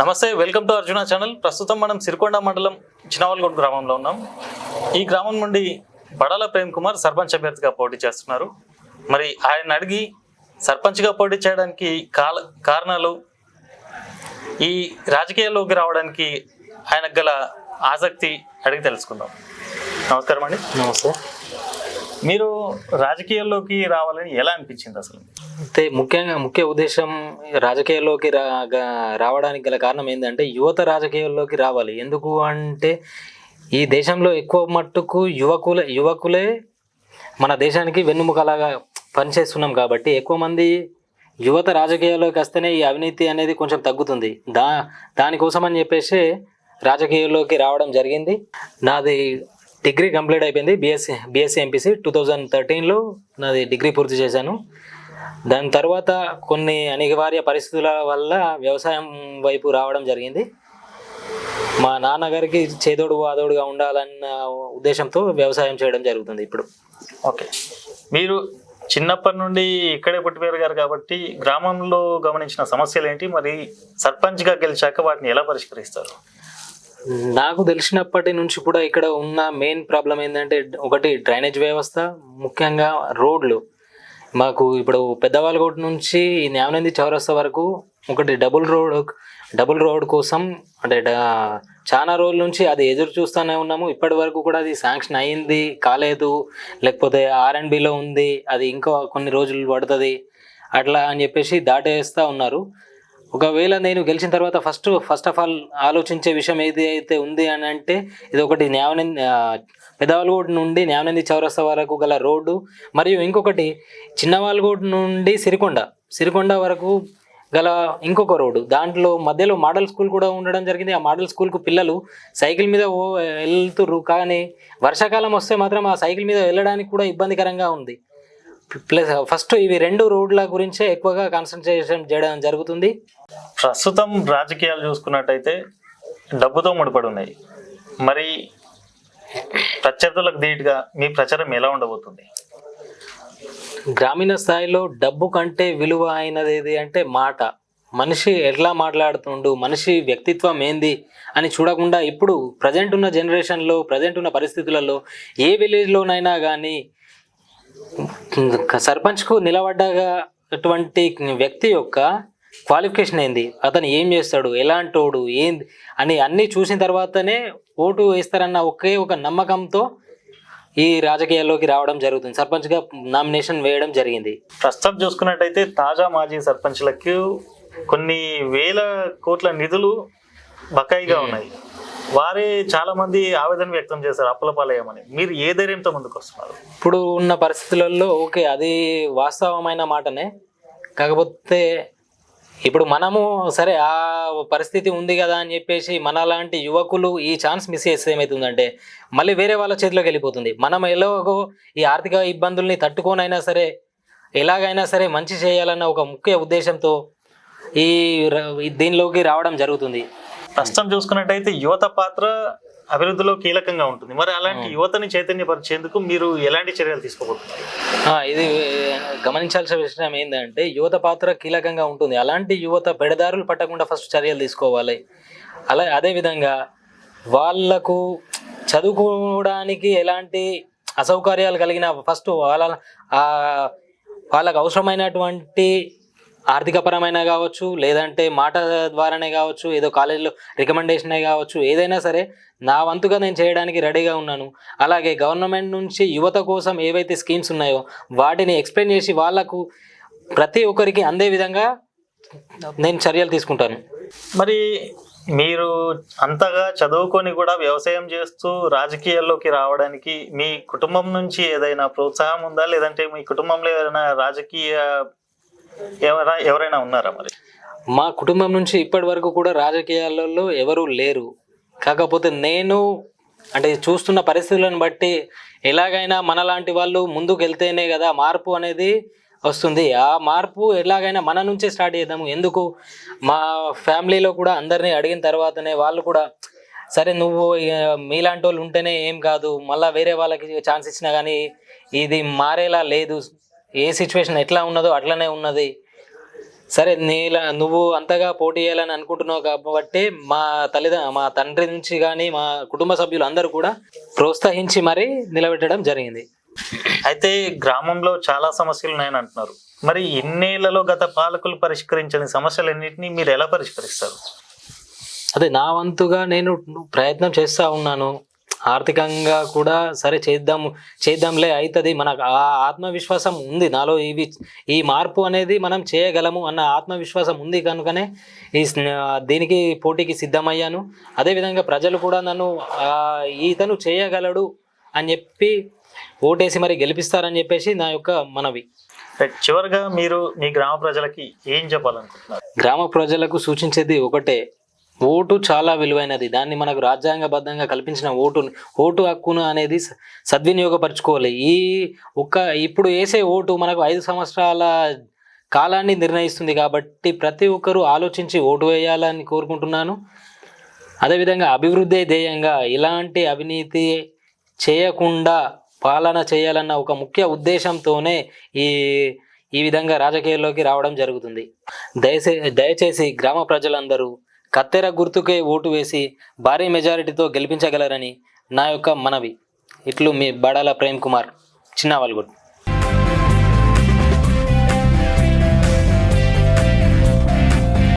నమస్తే welcome to Arjuna channel. ప్రస్తుతం మనం సిరికొండ మండలం చినవల్గొండ గ్రామంలో ఉన్నాం. ఈ గ్రామం నుండి బడాల ప్రేమ్ కుమార్ సర్పంచ్ అభ్యర్థిగా పోటీ చేస్తున్నారు. మరి ఆయన అడిగి సర్పంచ్గా పోటీ చేయడానికి కాల కారణాలు ఈ రాజకీయాల్లోకి రావడానికి ఆయనకు గల ఆసక్తి అడిగి తెలుసుకుందాం. నమస్కారం అండి. నమస్తే. మీరు రాజకీయాల్లోకి రావాలని ఎలా అనిపించింది అసలు? అయితే ముఖ్యంగా ముఖ్య ఉద్దేశం రాజకీయాల్లోకి రా రావడానికి గల కారణం ఏంటంటే యువత రాజకీయాల్లోకి రావాలి. ఎందుకు అంటే ఈ దేశంలో ఎక్కువ మట్టుకు యువకులే యువకులే మన దేశానికి వెన్నుముకలాగా పనిచేస్తున్నాం కాబట్టి ఎక్కువ మంది యువత రాజకీయాల్లోకి వస్తేనే ఈ అవినీతి అనేది కొంచెం తగ్గుతుంది. దా దానికోసం అని చెప్పేసి రాజకీయాల్లోకి రావడం జరిగింది. నాది డిగ్రీ కంప్లీట్ అయిపోయింది BSc BSc MPC two thousand థర్టీన్లో నాది డిగ్రీ పూర్తి చేశాను. దాని తర్వాత కొన్ని అనివార్య పరిస్థితుల వల్ల వ్యవసాయం వైపు రావడం జరిగింది. మా నాన్నగారికి చేదోడు వాదోడుగా ఉండాలన్న ఉద్దేశంతో వ్యవసాయం చేయడం జరుగుతుంది ఇప్పుడు. ఓకే. మీరు చిన్నప్పటి నుండి ఇక్కడే పుట్టి పెరిగారు కాబట్టి గ్రామంలో గమనించిన సమస్యలు ఏంటి? మరి సర్పంచ్గా గెలిచాక వాటిని ఎలా పరిష్కరిస్తారు? నాకు తెలిసినప్పటి నుంచి కూడా ఇక్కడ ఉన్న మెయిన్ ప్రాబ్లం ఏంటంటే ఒకటి డ్రైనేజ్ వ్యవస్థ ముఖ్యంగా రోడ్లు. మాకు ఇప్పుడు పెద్దవాళ్ళకోట నుంచి ఈ న్యావనంది చౌరస్తా వరకు ఒకటి డబుల్ రోడ్ డబుల్ రోడ్ కోసం అంటే చాలా రోజుల నుంచి అది ఎదురు చూస్తూనే ఉన్నాము. ఇప్పటి వరకు కూడా అది శాంక్షన్ అయింది కాలేదు. లేకపోతే ఆర్ అండ్ బిలో ఉంది అది ఇంకా కొన్ని రోజులు పడుతుంది. అట్లా అని చెప్పేసి దాటేస్తూ ఉన్నారు. ఒకవేళ నేను గెలిచిన తర్వాత ఫస్ట్ ఫస్ట్ ఆఫ్ ఆల్ ఆలోచించే విషయం ఏది అయితే ఉంది అని అంటే ఇది ఒకటి న్యావనంది పెదవాలగూడ నుండి న్యావనంది చౌరస్తా వరకు గల రోడ్డు మరియు ఇంకొకటి చిన్నవాలగూడ నుండి సిరికొండ సిరికొండ వరకు గల ఇంకొక రోడ్డు. దాంట్లో మధ్యలో మోడల్ స్కూల్ కూడా ఉండడం జరిగింది. ఆ మోడల్ స్కూల్కు పిల్లలు సైకిల్ మీద ఓ వెళ్తుర్రు. కానీ వర్షాకాలం వస్తే మాత్రం ఆ సైకిల్ మీద వెళ్ళడానికి కూడా ఇబ్బందికరంగా ఉంది. ప్లస్ ఫస్ట్ ఇవి రెండు రోడ్ల గురించే ఎక్కువగా కాన్సన్ట్రేషన్ చేయడం జరుగుతుంది. ప్రస్తుతం రాజకీయాలు చూసుకున్నట్టయితే డబ్బుతో ముడిపడి ఉన్నాయి. మరి ప్రత్యర్థులకు ధీటుగా మీ ప్రచారం ఎలా ఉండబోతుంది? గ్రామీణ స్థాయిలో డబ్బు కంటే విలువ అయినది ఏది అంటే మాట. మనిషి ఎట్లా మాట్లాడుతుండు మనిషి వ్యక్తిత్వం ఏంది అని చూడకుండా ఇప్పుడు ప్రజెంట్ ఉన్న జనరేషన్లో ప్రజెంట్ ఉన్న పరిస్థితులలో ఏ విలేజ్లోనైనా కానీ సర్పంచ్కు నిలబడ్డగా అటువంటి వ్యక్తి యొక్క క్వాలిఫికేషన్ ఏంది? అతను ఏం చేస్తాడు? ఎలాంటోడు? ఏంది అని అన్నీ చూసిన తర్వాతనే ఓటు వేస్తారన్న ఒకే ఒక నమ్మకంతో ఈ రాజకీయాల్లోకి రావడం జరుగుతుంది. సర్పంచ్గా నామినేషన్ వేయడం జరిగింది. ప్రస్తుతం చూసుకున్నట్టయితే తాజా మాజీ సర్పంచ్లకు కొన్ని వేల కోట్ల నిధులు బకాయిగా ఉన్నాయి. వారే చాలా మంది ఆవేదన వ్యక్తం చేశారు అప్పుల పాలయ్యమని. మీరు ఏ ధైర్యంతో ముందుకు వస్తున్నారు? ఇప్పుడు ఉన్న పరిస్థితులలో ఓకే అది వాస్తవమైన మాటనే. కాకపోతే ఇప్పుడు మనము సరే ఆ పరిస్థితి ఉంది కదా అని చెప్పేసి మనలాంటి యువకులు ఈ ఛాన్స్ మిస్ చేస్తే ఏమవుతుందంటే మళ్ళీ వేరే వాళ్ళ చేతిలోకి వెళ్ళిపోతుంది. మనం ఎలాగో ఈ ఆర్థిక ఇబ్బందుల్ని తట్టుకోనైనా సరే ఎలాగైనా సరే మంచి చేయాలన్న ఒక ముఖ్య ఉద్దేశంతో ఈ దీనిలోకి రావడం జరుగుతుంది. ప్రస్తుతం చూసుకున్నట్టయితే యువత పాత్ర అభివృద్ధిలో కీలకంగా ఉంటుంది. మరి అలాంటి యువతని చైతన్యపరిచేందుకు మీరు ఎలాంటి చర్యలు తీసుకోబోతున్నారు? ఇది గమనించాల్సిన విషయం ఏంటంటే యువత పాత్ర కీలకంగా ఉంటుంది. అలాంటి యువత పెడదారులు పట్టకుండా ఫస్ట్ చర్యలు తీసుకోవాలి. అలా అదేవిధంగా వాళ్ళకు చదువుకోవడానికి ఎలాంటి అసౌకర్యాలు కలిగిన ఫస్ట్ వాళ్ళ వాళ్ళకు అవసరమైనటువంటి ఆర్థికపరమైన కావచ్చు లేదంటే మాట ద్వారానే కావచ్చు ఏదో కాలేజీలో రికమెండేషనే కావచ్చు ఏదైనా సరే నా వంతుగా నేను చేయడానికి రెడీగా ఉన్నాను. అలాగే గవర్నమెంట్ నుంచి యువత కోసం ఏవైతే స్కీమ్స్ ఉన్నాయో వాటిని ఎక్స్ప్లెయిన్ చేసి వాళ్ళకు ప్రతి ఒక్కరికి అందే విధంగా నేను చర్యలు తీసుకుంటాను. మరి మీరు అంతగా చదువుకొని కూడా వ్యవసాయం చేస్తూ రాజకీయాల్లోకి రావడానికి మీ కుటుంబం నుంచి ఏదైనా ప్రోత్సాహం ఉందా? లేదంటే మీ కుటుంబంలో ఏదైనా రాజకీయ ఎవరా ఎవరైనా ఉన్నారా మరి? మా కుటుంబం నుంచి ఇప్పటి వరకు కూడా రాజకీయాలలో ఎవరూ లేరు. కాకపోతే నేను అంటే చూస్తున్న పరిస్థితులను బట్టి ఎలాగైనా మనలాంటి వాళ్ళు ముందుకు వెళ్తేనే కదా మార్పు అనేది వస్తుంది. ఆ మార్పు ఎలాగైనా మన నుంచే స్టార్ట్ చేద్దాము. ఎందుకు? మా ఫ్యామిలీలో కూడా అందరినీ అడిగిన తర్వాతనే వాళ్ళు కూడా సరే నువ్వు ఇక మీలాంటి వాళ్ళు ఉంటేనే ఏం కాదు. మళ్ళీ వేరే వాళ్ళకి ఛాన్స్ ఇచ్చినా కానీ ఇది మారేలా లేదు. ఏ సిచ్యువేషన్ ఎట్లా ఉన్నదో అట్లనే ఉన్నది. సరే నీల నువ్వు అంతగా పోటీ చేయాలని అనుకుంటున్నావు కాబట్టి మా తల్లిదండ్రులు మా తండ్రి నుంచి కానీ మా కుటుంబ సభ్యులు అందరూ కూడా ప్రోత్సహించి మరీ నిలబెట్టడం జరిగింది. అయితే గ్రామంలో చాలా సమస్యలు ఉన్నాయని అంటున్నారు. మరి ఇన్నేళ్ళలో గత పాలకులు పరిష్కరించని సమస్యలన్నింటినీ మీరు ఎలా పరిష్కరిస్తారు? అదే నా వంతుగా నేను ప్రయత్నం చేస్తూ ఉన్నాను. ఆర్థికంగా కూడా సరే చేద్దాం చేద్దాంలే అవుతుంది మనకు ఆ ఆత్మవిశ్వాసం ఉంది. నాలో ఇవి ఈ మార్పు అనేది మనం చేయగలము అన్న ఆత్మవిశ్వాసం ఉంది కనుకనే ఈ దీనికి పోటీకి సిద్ధమయ్యాను. అదేవిధంగా ప్రజలు కూడా నన్ను ఈతను చేయగలడు అని చెప్పి ఓటేసి మరి గెలిపిస్తారని చెప్పేసి నా యొక్క మనవి. చివరిగా మీరు మీ గ్రామ ప్రజలకి ఏం చెప్పాలనుకుంటున్నారు? గ్రామ ప్రజలకు సూచించేది ఒకటే ఓటు చాలా విలువైనది. దాన్ని మనకు రాజ్యాంగబద్ధంగా కల్పించిన ఓటు ఓటు హక్కును అనేది సద్వినియోగపరచుకోవాలి. ఈ ఒక్క ఇప్పుడు వేసే ఓటు మనకు ఐదు సంవత్సరాల కాలాన్ని నిర్ణయిస్తుంది కాబట్టి ప్రతి ఒక్కరూ ఆలోచించి ఓటు వేయాలని కోరుకుంటున్నాను. అదేవిధంగా అభివృద్ధి ధ్యేయంగా ఇలాంటి అవినీతి చేయకుండా పాలన చేయాలన్న ఒక ముఖ్య ఉద్దేశంతోనే ఈ ఈ విధంగా రాజకీయాల్లోకి రావడం జరుగుతుంది. దయచే దయచేసి గ్రామ ప్రజలందరూ కత్తెర గుర్తుకే ఓటు వేసి భారీ మెజారిటీతో గెలిపించగలరని నా యొక్క మనవి. ఇట్లు మీ బడాల ప్రేమ్ కుమార్ చిన్నవాల్గుడ్.